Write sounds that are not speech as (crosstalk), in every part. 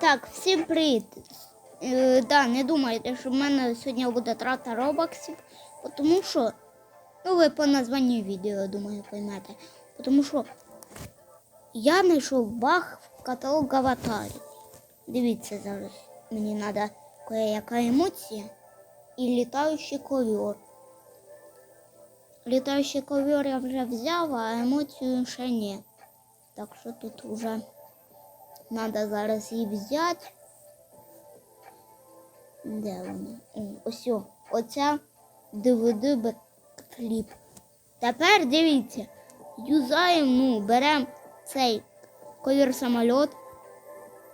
Так, всім привіт. Е, да, не думайте, що в мене сьогодні буде трата робоксів, тому що, ну ви по названню відео, думаю, поймете. Тому що я знайшов баг в каталог аватарів. Дивіться зараз, мені треба яка емоція і літаючий ковер. Літаючий ковер я вже взяв, а емоцію ще ні. Так що тут вже треба зараз її взяти. Де вона? О, Ось, оця DVD бекфліп. Тепер дивіться, юзаємо, ну, беремо цей ковір самоліт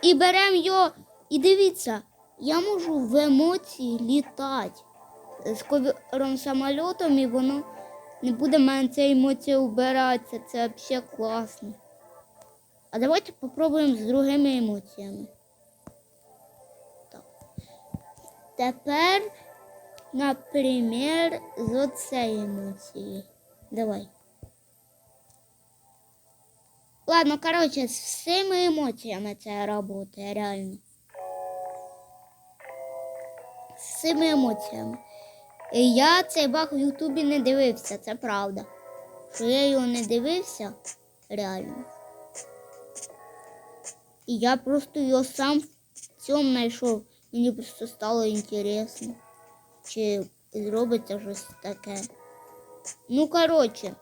і беремо його. І дивіться, я можу в емоції літати з ковіром самольотом, і воно не буде мене ця емоція убиратися. Це взагалі класно. А давайте попробуємо з другими емоціями. Так. Тепер, наприклад, з оцеї емоції. Давай. Ладно, короче, з всіми емоціями це працює, реально. З всіми емоціями. І я цей баг в Ютубі не дивився, це правда. Що я його не дивився, реально. І я просто його сам в цьому знайшов. Мені просто стало інтересно. Чи зробиться щось таке. Ну, коротше,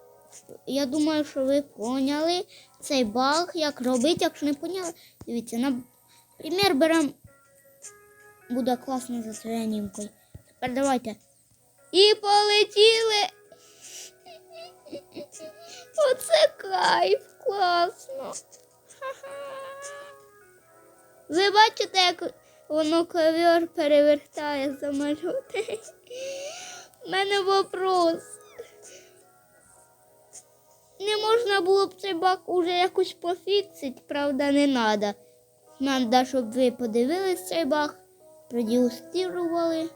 я думаю, що ви поняли цей баг, як робити, якщо не поняли. Дивіться, наприклад, беремо. Буде класно за цією анімкою. Тепер давайте. І полетіли. (laughs) Оце кайф, класно. Ви бачите, як воно ковер перевертає самоліти? У мене вопрос. Не можна було б цей баг уже якось пофіксити, правда, не треба. Надо, щоб ви подивились цей баг, продегустували,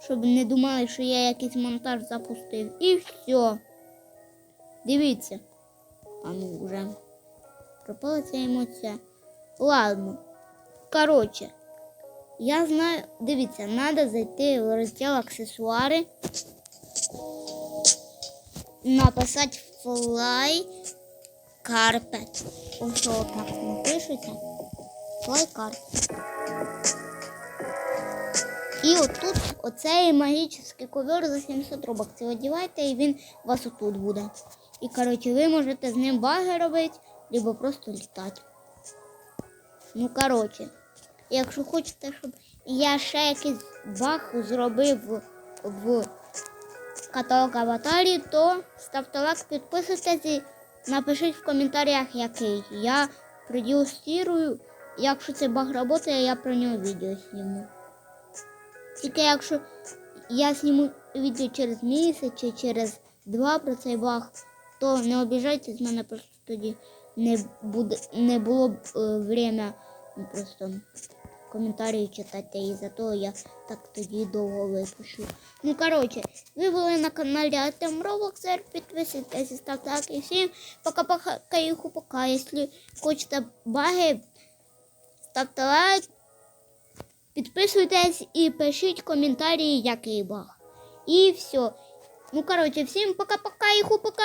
щоб не думали, що я якийсь монтаж запустив. І все. Дивіться. А ну вже пропала ця емоція. Ладно. Короче, я знаю, дивіться, треба зайти в розділ аксесуари, написати Fly Carpet. Ось так напишеться. Fly Carpet. І отут оцей магічний ковер за 700 робоксів одівайте, і він у вас отут буде. І, коротше, ви можете з ним баги робити, або просто літати. Ну, коротше, якщо хочете, щоб я ще якийсь баг зробив в, каталог аватарі, то ставте лайк, підписуйтесь і напишіть в коментарях, який. Я продюсирую. Якщо цей баг працює, я про нього відео зніму. Тільки якщо я зніму відео через місяць чи через два про цей баг, то не обіжайтесь, в мене просто тоді не буде не було б е, время просто коментарі читати, і за то я так тоді довго випущу. Ну, коротше, ви були на каналі Артем Робоксер, підписуйтесь, ставте лайк і всім пока-пока, каюху пока. Якщо хочете баги, ставте лайк, підписуйтесь і пишіть коментарі, який баг. І все. Ну, короче, всім пока-пока, іху пока!